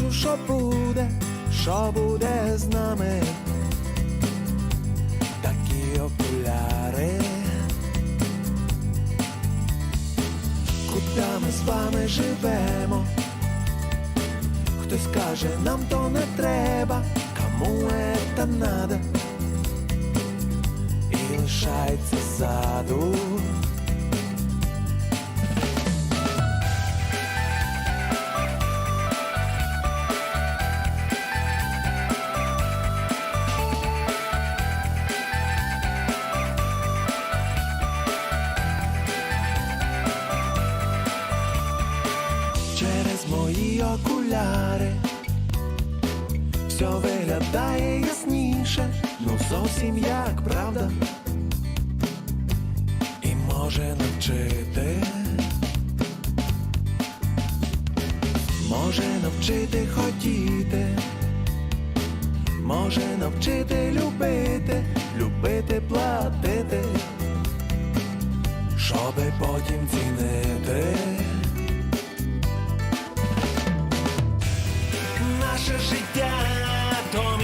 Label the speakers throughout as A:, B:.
A: Бачу, що буде, що буде з нами. Такі окуляри. Куди ми з вами живемо? Хтось каже, нам то не треба, кому это надо. І лишається ззаду. Може навчити любити, любити платити, щоби потім цінити. Наше життя то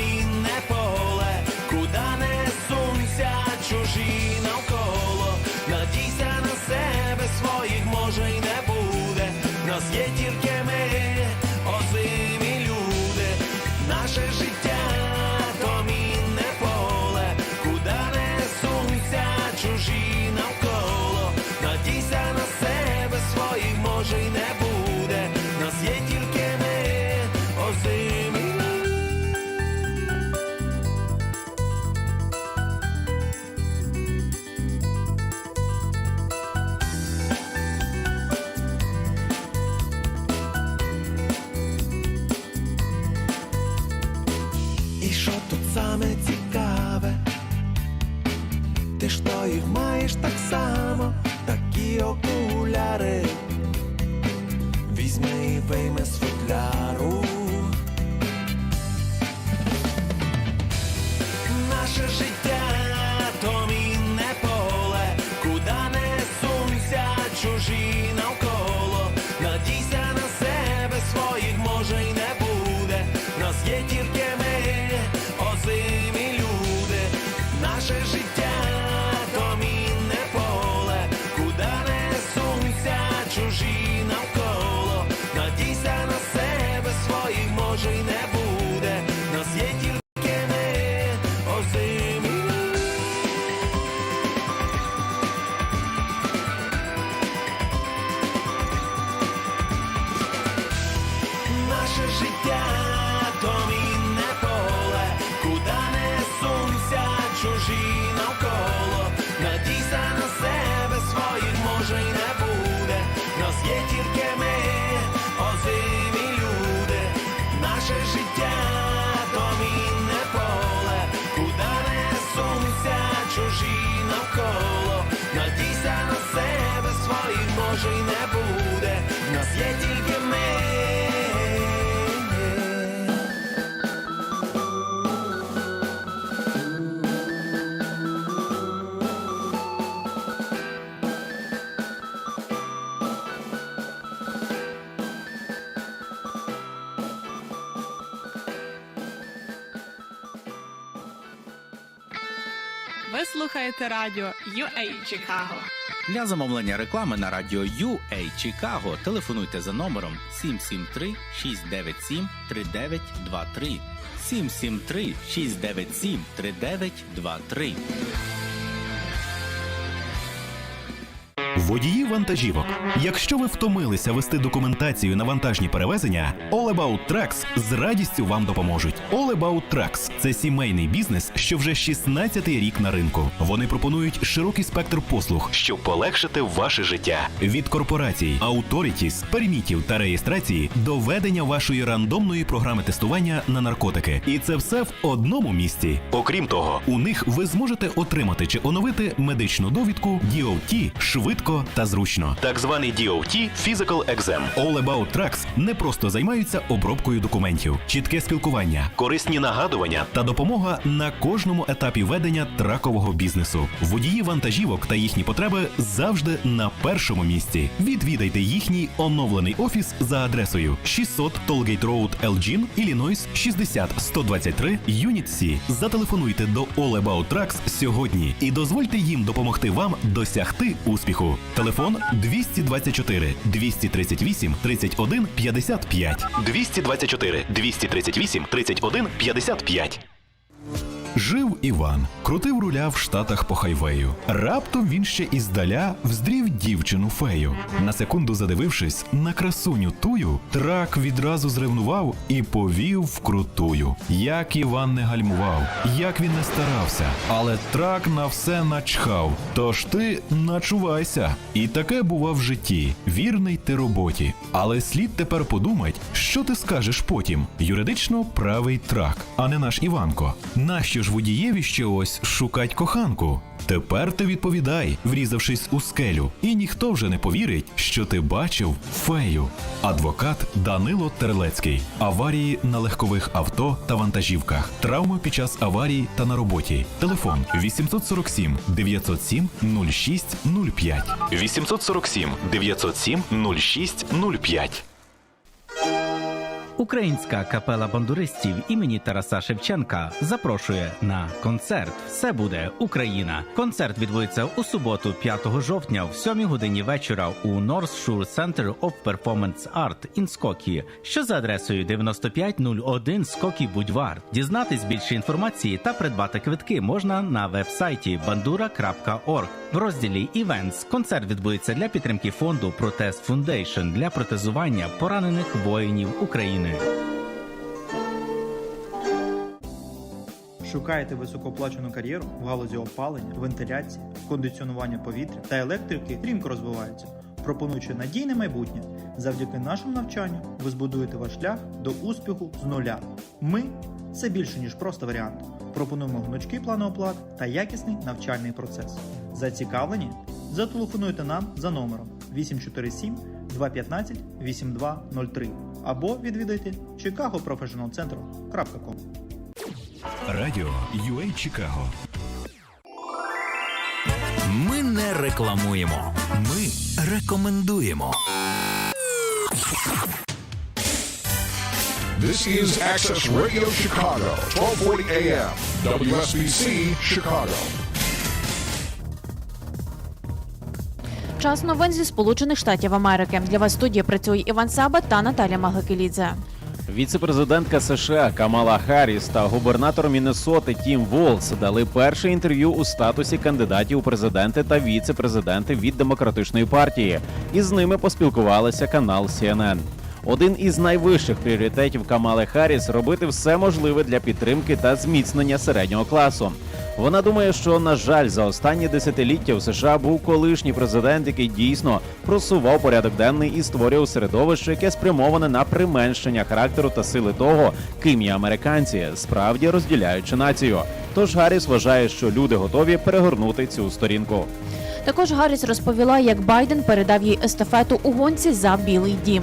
A: своїх може й не буде. Нас є тільки ми.
B: Ви слухаєте радіо UA Чикаго.
C: Для замовлення реклами на радіо UA Чикаго телефонуйте за номером 773 697 3923 773 697 3923
D: Водії вантажівок. Якщо ви втомилися вести документацію на вантажні перевезення, All About Trucks з радістю вам допоможуть. All About Trucks – це сімейний бізнес, що вже 16-й рік на ринку. Вони пропонують широкий спектр послуг, щоб полегшити ваше життя від корпорацій, authorities, пермітів та реєстрації до ведення вашої рандомної програми тестування на наркотики. І це все в одному місці. Окрім того, у них ви зможете отримати чи оновити медичну довідку DOT швидко та зручно. Так званий DOT Physical Exam. All About Trucks не просто займаються обробкою документів, чітке спілкування, корисні нагадування та допомога на кожному етапі ведення тракового бізнесу. Водії вантажівок та їхні потреби завжди на першому місці. Відвідайте їхній оновлений офіс за адресою 600 Tollgate Road, Elgin, Illinois 60 123 Unit C. Зателефонуйте до All About Trucks сьогодні і дозвольте їм допомогти вам досягти успіху. Телефон 224 238 31 55 224 238 31 55 Жив Іван, крутив руля в штатах по хайвею. Раптом він ще іздаля вздрів дівчину фею. На секунду задивившись на красуню тую, трак відразу зревнував і повів вкрутую. Як Іван не гальмував, як він не старався, але трак на все начхав. Тож ти начувайся. І таке бува в житті. Вірний ти роботі. Але слід тепер подумать, що ти скажеш потім. Юридично правий трак, а не наш Іванко. Нащо ж водієві ще ось шукать коханку? Тепер ти відповідай, врізавшись у скелю, і ніхто вже не повірить, що ти бачив фею. Адвокат Данило Терлецький. Аварії на легкових авто та вантажівках. Травми під час аварії та на роботі. Телефон 847 907 06 05. 847 907 06 05.
C: Українська капела бандуристів імені Тараса Шевченка запрошує на концерт. Все буде Україна. Концерт відбудеться у суботу, 5 жовтня, в 7 годині вечора у North Shore Center of Performance Art in Скокі, що за адресою 9501 Скокі Будьвар. Дізнатись більше інформації та придбати квитки можна на вебсайті bandura.org. В розділі Events концерт відбудеться для підтримки фонду Протест Foundation для протезування поранених воїнів України.
E: Шукаєте високооплачену кар'єру в галузі опалення, вентиляції, кондиціонування повітря та електрики рівко розвиваються, пропонуючи надійне майбутнє. Завдяки нашому навчанню ви збудуєте ваш шлях до успіху з нуля. Ми це більше ніж просто варіант. Пропонуємо гнучкі плани оплат та якісний навчальний процес. Зацікавлені? Зателефонуйте нам за номером 847 215 8203 або відвідайте chicagoprofessionalcentrum.com
D: Радіо UA Чикаго.
F: Ми не рекламуємо, ми рекомендуємо.
G: This is Access Radio Chicago, 1240 AM, WSBC Chicago.
H: Час новин зі Сполучених Штатів Америки. Для вас студія працює Іван Саба та Наталя Маглакелідзе.
I: Віце-президентка США Камала Харріс та губернатор Міннесоти Тім Волс дали перше інтерв'ю у статусі кандидатів у президенти та віце-президенти від демократичної партії, і з ними поспілкувалися канал CNN. Один із найвищих пріоритетів Камали Харріс – робити все можливе для підтримки та зміцнення середнього класу. Вона думає, що на жаль, за останні десятиліття в США був колишній президент, який дійсно просував порядок денний і створював середовище, яке спрямоване на применшення характеру та сили того, ким є американці, справді розділяючи націю. Тож Гарріс вважає, що люди готові перегорнути цю сторінку.
H: Також Гарріс розповіла, як Байден передав їй естафету у гонці за Білий Дім.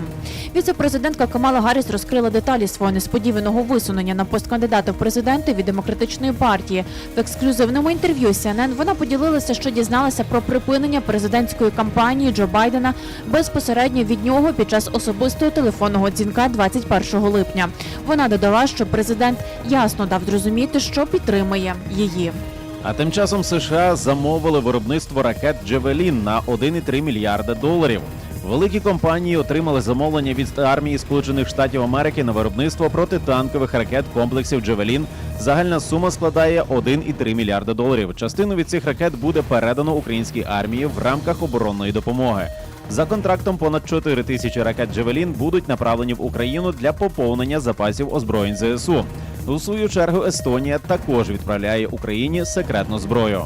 H: Віце-президентка Камала Гарріс розкрила деталі свого несподіваного висунення на пост кандидата в президенти від демократичної партії. В ексклюзивному інтерв'ю CNN вона поділилася, що дізналася про припинення президентської кампанії Джо Байдена безпосередньо від нього під час особистого телефонного дзвінка 21 липня. Вона додала, що президент ясно дав зрозуміти, що підтримує її.
I: А тим часом США замовили виробництво ракет Джевелін на 1,3 мільярда доларів. Великі компанії отримали замовлення від армії Сполучених Штатів Америки на виробництво протитанкових ракет комплексів Джевелін. Загальна сума складає 1,3 мільярда доларів. Частину від цих ракет буде передано українській армії в рамках оборонної допомоги. За контрактом понад 4 тисячі ракет Джевелін будуть направлені в Україну для поповнення запасів озброєнь ЗСУ. У свою чергу Естонія також відправляє Україні секретну зброю.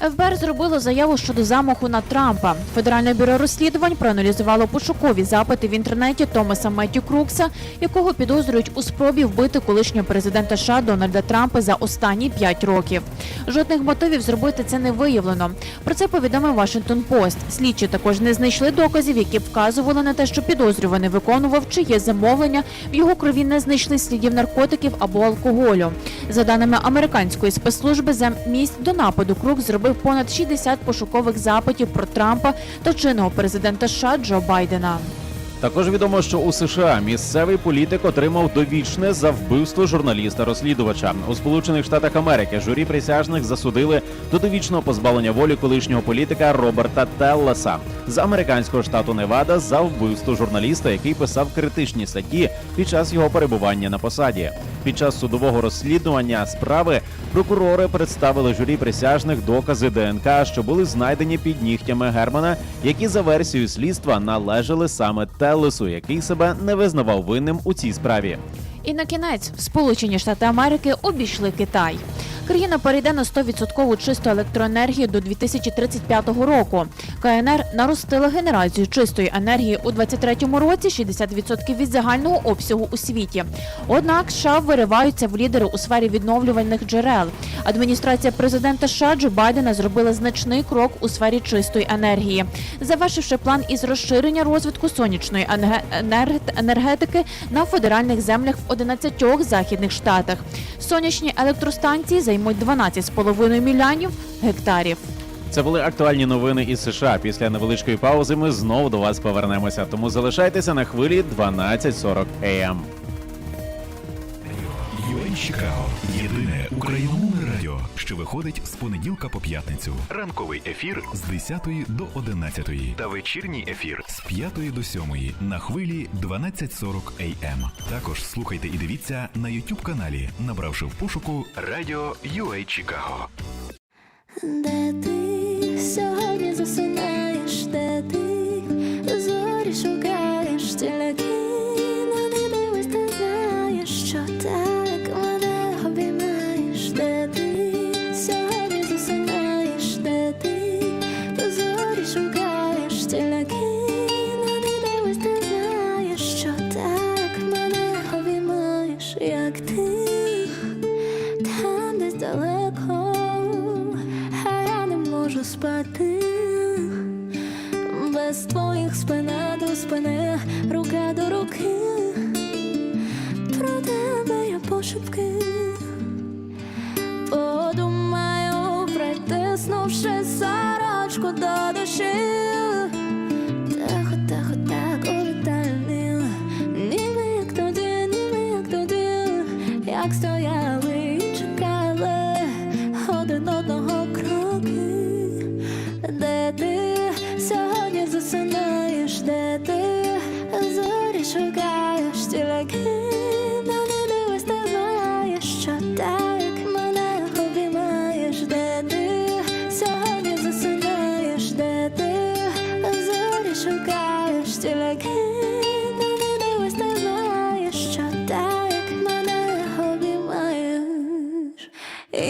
H: ФБР зробило заяву щодо замаху на Трампа. Федеральне бюро розслідувань проаналізувало пошукові запити в інтернеті Томаса Меттю Крукса, якого підозрюють у спробі вбити колишнього президента США Дональда Трампа за останні п'ять років. Жодних мотивів зробити це не виявлено. Про це повідомив Вашингтон Пост. Слідчі також не знайшли доказів, які б вказували на те, що підозрюваний виконував чиє замовлення. В його крові не знайшли слідів наркотиків або алкоголю. За даними американської спецслужби, за місць до нападу Крук зробив понад 60 пошукових запитів про Трампа та чинного президента США Джо Байдена.
I: Також відомо, що у США місцевий політик отримав довічне за вбивство журналіста-розслідувача. У Сполучених Штатах Америки журі присяжних засудили до довічного позбавлення волі колишнього політика Роберта Теллеса з американського штату Невада за вбивство журналіста, який писав критичні статті під час його перебування на посаді. Під час судового розслідування справи прокурори представили журі присяжних докази ДНК, що були знайдені під нігтями Германа, які за версією слідства належали саме Теллесу, який себе не визнавав винним у цій справі.
H: І на кінець Сполучені Штати Америки обійшли Китай. Країна перейде на 100% чисту електроенергію до 2035 року. КНР наростила генерацію чистої енергії у 2023 році 60% від загального обсягу у світі. Однак США вириваються в лідери у сфері відновлювальних джерел. Адміністрація президента США Джо Байдена зробила значний крок у сфері чистої енергії, завершивши план із розширення розвитку сонячної енергетики на федеральних землях в 11 західних штатах. Сонячні електростанції займуть 12,5 мільйонів гектарів.
I: Це були актуальні новини із США. Після невеличкої паузи ми знову до вас повернемося. Тому залишайтеся на хвилі 12.40 AM.
D: UA – єдине радіо, що виходить з понеділка по п'ятницю. Ранковий ефір з 10 до 11 та вечірній ефір з 5 до 7 на хвилі 12.40 AM. Також слухайте і дивіться на YouTube каналі, набравши в пошуку Радіо UA Чикаго.
J: Де ти сьогодні засинаєш, пошепки. Подумаю, притиснувши сорочку до душі.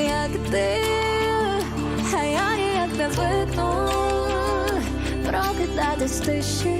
J: Як ти, а я ніяк не звикну прокидатись тиші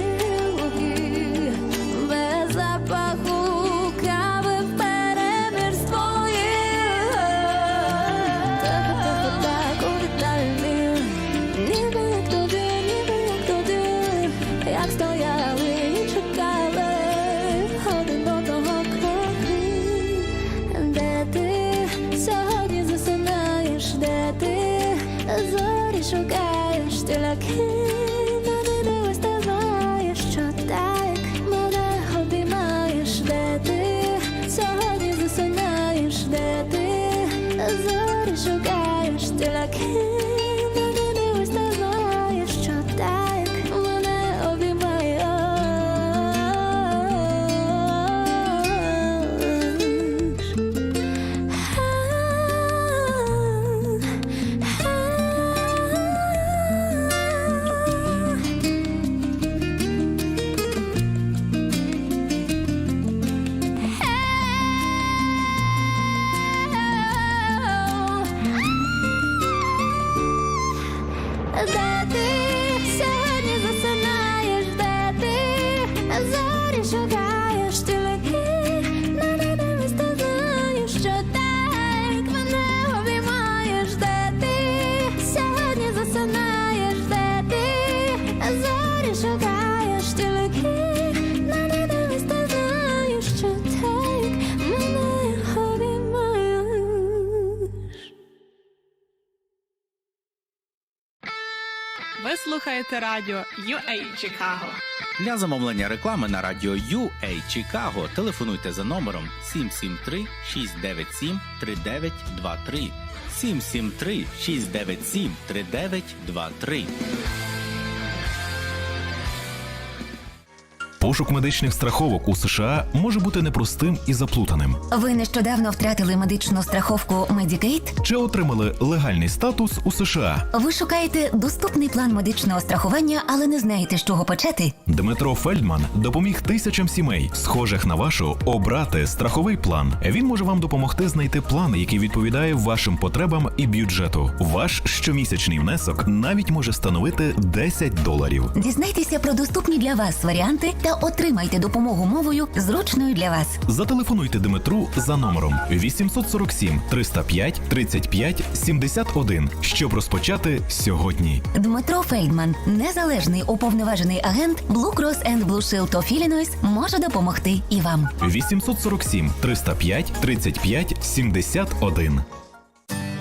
B: Ви слухаєте радіо UA Чикаго.
C: Для замовлення реклами на радіо UA Чикаго телефонуйте за номером 773 697 3923 773 697 3923
D: Пошук медичних страховок у США може бути непростим і заплутаним.
K: Ви нещодавно втратили медичну страховку Medicaid?
D: Чи отримали легальний статус у США?
K: Ви шукаєте доступний план медичного страхування, але не знаєте, з чого почати?
D: Дмитро Фельдман допоміг тисячам сімей, схожих на вашу, обрати страховий план. Він може вам допомогти знайти план, який відповідає вашим потребам і бюджету. Ваш щомісячний внесок навіть може становити 10 доларів.
K: Дізнайтеся про доступні для вас варіанти та отримайте допомогу мовою, зручною для вас.
D: Зателефонуйте Дмитру за номером 847 305 35 71, щоб розпочати сьогодні.
K: Дмитро Фельдман, незалежний уповноважений агент Blue Cross and Blue Shield of Illinois, може допомогти і вам.
D: 847 305 35 71.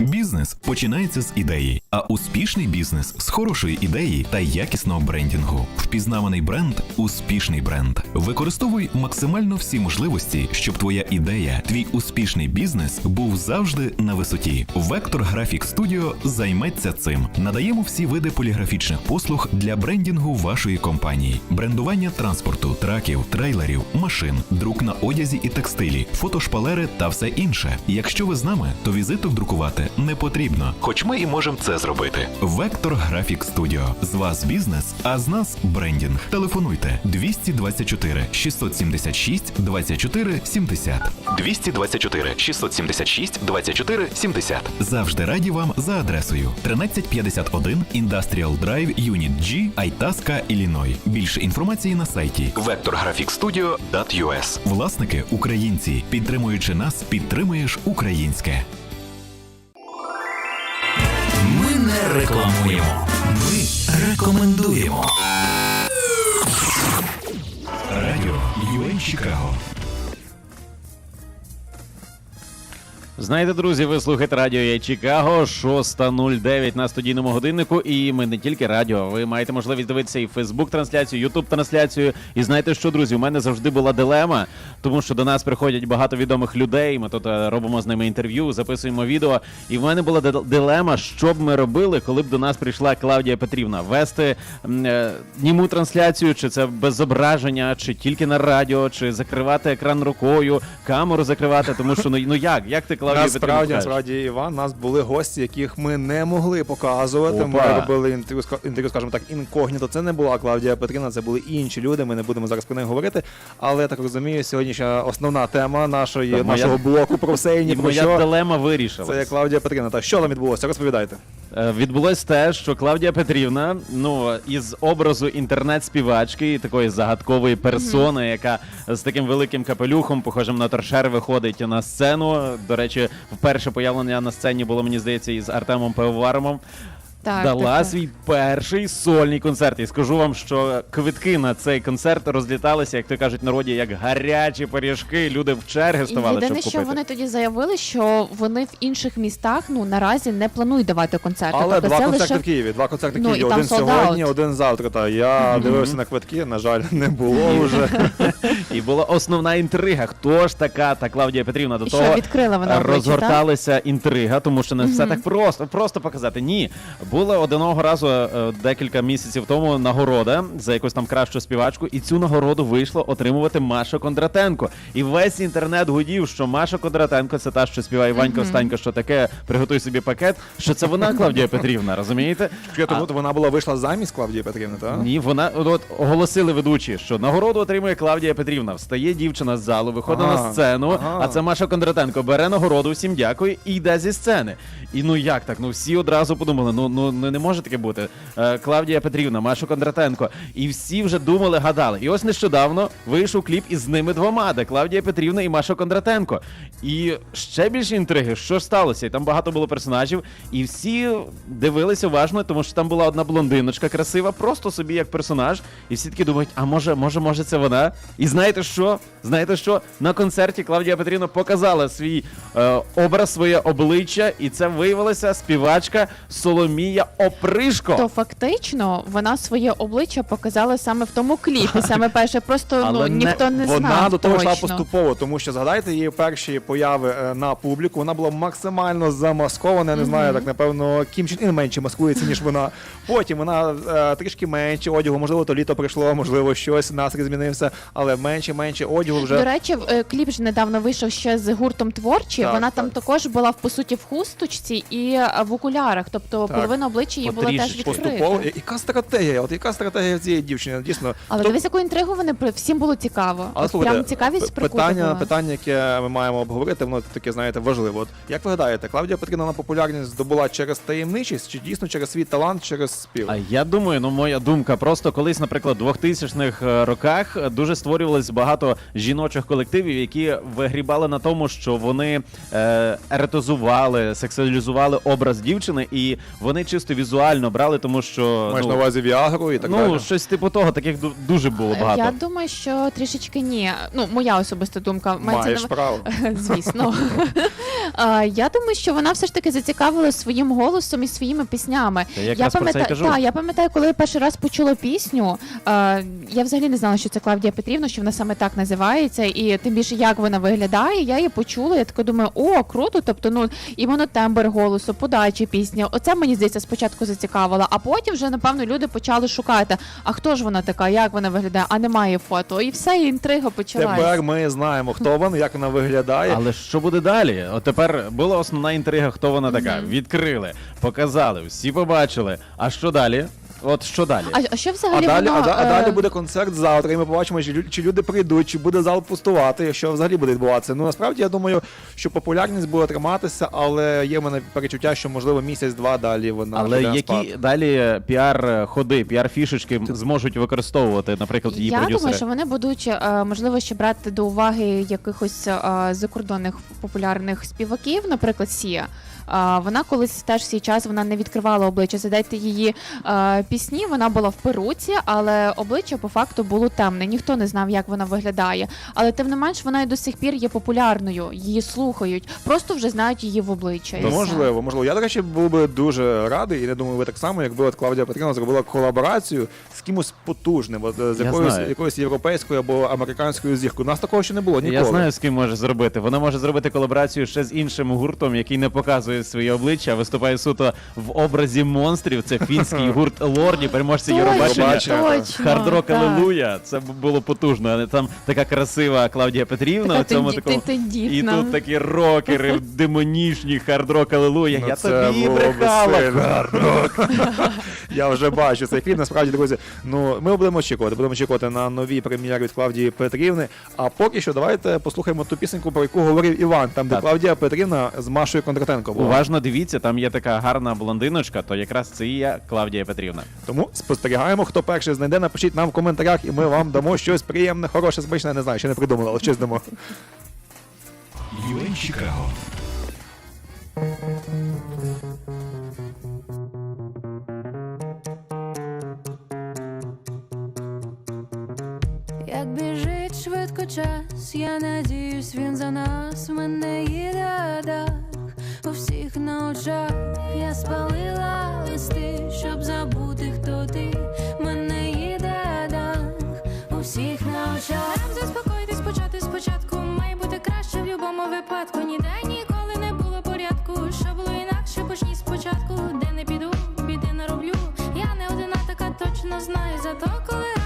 D: Бізнес починається з ідеї, а успішний бізнес з хорошої ідеї та якісного брендінгу. Впізнаваний бренд успішний бренд. Використовуй максимально всі можливості, щоб твоя ідея, твій успішний бізнес був завжди на висоті. Вектор Графік Studio займеться цим. Надаємо всі види поліграфічних послуг для брендінгу вашої компанії: брендування транспорту, траків, трейлерів, машин, друк на одязі і текстилі, фотошпалери та все інше. Якщо ви з нами, то візиту вдрукувати не потрібно, хоч ми і можемо це зробити. Вектор Графік Студіо. З вас бізнес, а з нас брендінг. Телефонуйте 224 676 24 70. 224 676 24 70. Завжди раді вам за адресою 1351 Industrial Drive Unit G, Айтаска, Ілліной. Більше інформації на сайті vectorgraphicstudio.us. Власники українці. Підтримуючи нас, підтримуєш українське.
F: Рекламуємо. Ми рекомендуємо.
D: Радіо UA Чикаго.
I: Знаєте, друзі, ви слухаєте радіо Я Чикаго, 6.09 на студійному годиннику. І ми не тільки радіо. Ви маєте можливість дивитися і Фейсбук трансляцію, Ютуб трансляцію. І знаєте що, друзі, у мене завжди була дилема, тому що до нас приходять багато відомих людей. Ми тут е, робимо з ними інтерв'ю, записуємо відео. І в мене була дил- дилема, що б ми робили, коли б до нас прийшла Клавдія Петрівна. Вести е, німу трансляцію, чи це без зображення, чи тільки на радіо, чи закривати екран рукою, камеру закривати, тому що ну, ну як? Як ти Клавдію Петрівну
L: Насправді, насправді, Іван, у нас були гості, яких ми не могли показувати. Ми робили інтерв'ю, інтерв'ю, скажімо так, інкогніто. Це не була Клавдія Петрівна, це були інші люди. Ми не будемо зараз про них говорити. Але я так розумію, сьогоднішня основна тема нашої
I: Так, моя-
L: нашого блоку про все І про
I: моя
L: що.
I: дилема вирішилась.
L: Це є Клавдія Петрівна. Так що там відбулося? Розповідайте.
I: Е, Відбулось те, що Клавдія Петрівна, ну із образу інтернет-співачки, такої загадкової персони, яка з таким великим капелюхом, похожим на торшер, виходить на сцену. До речі, вперше появлення на сцені було, мені здається, із Артемом Пивоваромом.
H: Так,
I: дала
H: так, так.
I: свій перший сольний концерт. І скажу вам, що квитки на цей концерт розліталися, як то кажуть народі, як гарячі пиріжки. Люди в черги ставали,
H: Єдине,
I: щоб
H: що
I: купити.
H: вони тоді заявили, що вони в інших містах ну наразі не планують давати концерти.
L: Але
H: тобто
L: два
H: це
L: концерти
H: лише
L: в Києві. Два концерти в
H: Ну,
L: Києві. Один
H: sold out.
L: сьогодні, один завтра. Та я дивився на квитки. На жаль, не було вже.
I: І була основна інтрига. Хто ж така та Клавдія Петрівна до
H: І
I: того
H: що, відкрила вона
I: розгорталася інтрига, тому що не все так просто. Просто показати. Ні, була одного разу е, декілька місяців тому нагорода за якусь там кращу співачку, і цю нагороду вийшло отримувати Маша Кондратенко. І весь інтернет гудів, що Маша Кондратенко це та, що співає Ванька Останько, що таке, приготуй собі пакет. Що це вона, Клавдія Петрівна, розумієте?
L: Тому вона була вийшла замість Клавдії Петрівни, так?
I: Ні, вона от, от оголосили ведучі, що нагороду отримує Клавдія Петрівна. Встає дівчина з залу, виходить
L: Ага,
I: на сцену.
L: ага.
I: А це Маша Кондратенко бере нагороду, всім дякую і йде зі сцени. І ну як так? Ну всі одразу подумали: ну ну не, не може таке бути. Е, Клавдія Петрівна, Маша Кондратенко. І всі вже думали, гадали. І ось нещодавно вийшов кліп із ними двома, де Клавдія Петрівна і Маша Кондратенко. І ще більше інтриги, що сталося? І там багато було персонажів, і всі дивилися уважно, тому що там була одна блондиночка красива, просто собі як персонаж. І всі такі думають, а може, може, може, це вона? І знаєте що? Знаєте що? На концерті Клавдія Петрівна показала свій е, образ, своє обличчя, і це виявилася співачка Соломія Опришко.
H: То фактично вона своє обличчя показала саме в тому кліпі. Саме перше, просто ну
I: Але
H: ніхто не
L: Вона
H: знав
L: до того йшла поступово, тому що згадайте її перші появи е, на публіку. Вона була максимально замаскована. Я не знаю, так напевно, Кім Чен Ін менше маскується, ніж вона. Потім вона е, трішки менше одягу, можливо, то літо прийшло, можливо, щось настрій змінився, але менше, менше одягу вже.
H: До речі, в- е, кліп ж недавно вийшов ще з гуртом творчі.
L: Так,
H: Вона
L: так.
H: там також була в по суті в хусточці і е, в окулярах. Тобто
L: Так.
H: половина обличчя її була теж
I: Потрішечки.
L: Поступово.
H: відкрита.
L: Яка стратегія? От яка стратегія цієї дівчини? Дійсно.
H: Але дивись, яку інтригу вони при- всім було цікаво.
L: Але
H: От
L: слухайте,
H: прям цікавість
L: п-
H: прикута
L: питання,
H: була.
L: питання, яке ми маємо обговорити, воно таке, знаєте, важливо. От як ви гадаєте, Клавдія Петрівна на популярність здобула через таємничість чи дійсно через свій талант, через спів?
I: А я думаю, ну моя думка, просто колись, наприклад, в 2000-х е, роках е, дуже створювалось багато жіночих колективів, які вигрібали на тому, що вони е, еретозували, сексуалізували образ дівчини, і вони чисто візуально брали, тому що
L: Маєш
I: ну,
L: на увазі Віагру і так
I: ну
L: далі?
I: щось типу того, таких дуже було багато.
H: Я думаю, що трішечки ні. Ну, моя особиста думка. Мається
L: Маєш
H: на-
L: право.
H: Звісно. Я думаю, що вона все ж таки зацікавила своїм голосом і своїми піснями.
I: Я
H: пам'ятаю, та, я пам'ятаю, коли я перший раз почула пісню. Я взагалі не знала, що це Клавдія Петрівна, що вона саме так називається, і тим більше як вона виглядає. Я її почула. Я така думаю, о, круто! Тобто, ну іменно тембр голосу, подачі пісні. Оце мені здається спочатку зацікавило, а потім вже напевно люди почали шукати. А хто ж вона така, як вона виглядає, а немає фото. І все, і інтрига почалася.
L: Тепер ми знаємо, хто вона, як вона виглядає.
I: Але що буде далі? От тепер була основна інтрига, хто вона така. Відкрили, показали, всі побачили. А що далі? От що далі?
H: А, а що
L: А далі,
H: воно,
L: а, да- а
H: е,
L: далі буде концерт завтра, і ми побачимо, чи, лю- чи люди прийдуть, чи буде зал пустувати, що взагалі буде відбуватися. Ну насправді я думаю, що популярність буде триматися, але є в мене перечуття, що можливо місяць-два далі вона
I: Але
L: піде на
I: які
L: спад.
I: далі піар-ходи, піар-фішечки зможуть використовувати, наприклад, її
H: Я
I: продюсери?
H: думаю, що вони будуть е, можливо ще брати до уваги якихось е, закордонних популярних співаків, наприклад, Сія. Вона колись теж в свій час вона не відкривала обличчя. Задайте її е, пісні. Вона була в перуці, але обличчя по факту було темне. Ніхто не знав, як вона виглядає. Але тим не менш, вона і до сих пір є популярною. Її слухають, просто вже знають її в обличчя. і
L: Ну, можливо, можливо. Я, до речі, був би дуже радий, і я думаю, ви так само, якби от Клавдія Петрівна зробила колаборацію з кимось потужним, от, з якоюсь,
I: знаю.
L: якоюсь європейською або американською зіркою. У нас такого ще не було ніколи.
I: Я знаю, з ким може зробити. Вона може зробити колаборацію ще з іншим гуртом, який не показує своє обличчя, виступає суто в образі монстрів. Це фінський гурт Лорді, переможці Євробачення.
H: точно,
I: Хардрок
H: так.
I: Алелуя. Це було потужно. Але там така красива Клавдія Петрівна.
H: Така
I: у цьому
H: тенді-
I: такому... І
H: тендітна.
I: тут такі рокери, демонічні, хардрок Алелуя.
L: Ну,
I: Я
L: це
I: тобі
L: було би
I: брехала.
L: сильно. Хардрок. Я вже бачу цей фільм. Насправді, друзі, ну ми будемо очікувати. Будемо очікувати на нові прем'єри від Клавдії Петрівни. А поки що, давайте послухаємо ту пісеньку, про яку говорив Іван, там де
I: Так.
L: Клавдія Петрівна з Машою Кондратенко була.
I: Уважно дивіться, там є така гарна блондиночка, то якраз це і є Клавдія Петрівна.
L: Тому спостерігаємо, хто перший знайде. Напишіть нам в коментарях, і ми вам дамо щось приємне, хороше, смачне. Не знаю, ще не придумали, але щось дамо.
F: UA Чикаго.
J: Як біжить швидко час, я надіюсь, він за нас мене їде дах у на очах. Я спалила листи, щоб забути, хто ти. Мене їде дах у всіх на очах. Нам заспокоїтись, почати спочатку. Має бути краще в будь-якому випадку. Ніде ніколи не було порядку. Що було інакше, почніть спочатку. Де не піду, біди не роблю. Я не одина така точно знаю. Зато коли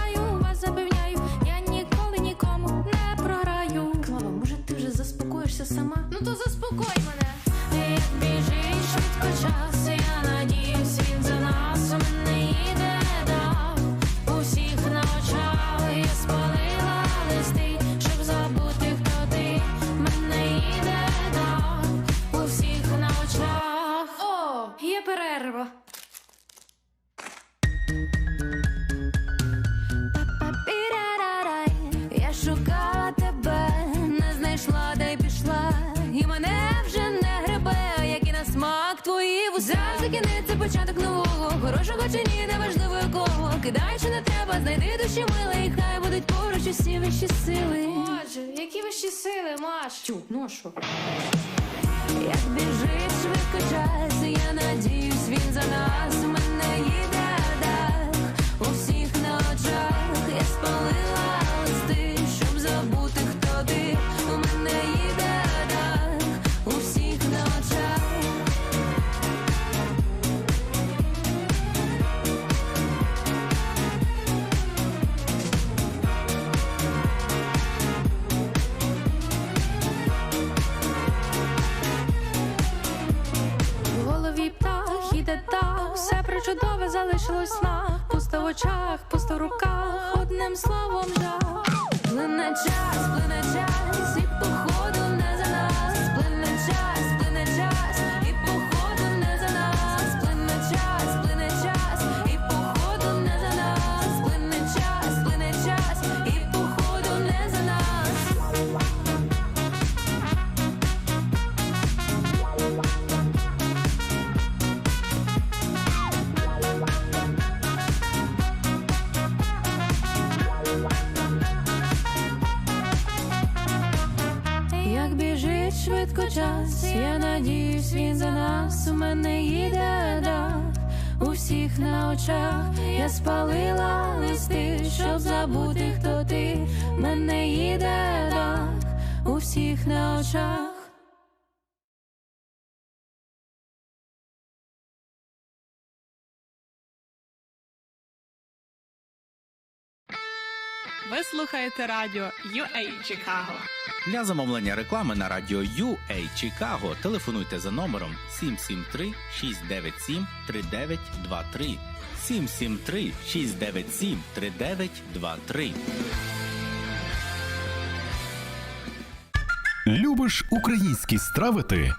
J: чи ні, неважливо якого. Кидаючи на треба, знайди душі миле, і хай будуть поруч усі вищі сили. Боже, які вищі сили, Маш? Тю, ну а що? Як біжить швидко час, я надіюсь, він за нас мене їде дах у всіх на очах. Я спалила залишилось на. Пусто в очах, пусто в руках, одним словом жах. Плине час, плине час, швидко час, я надіюсь, він за нас у мене їде дах у всіх на очах. Я спалила листи, щоб забути, хто ти. Мене їде дах у всіх на очах.
B: Ви слухаєте радіо UA Чикаго.
C: Для замовлення реклами на радіо UA Чикаго телефонуйте за номером 773 697 3923 773 697 3923
D: Любиш українські страви ти?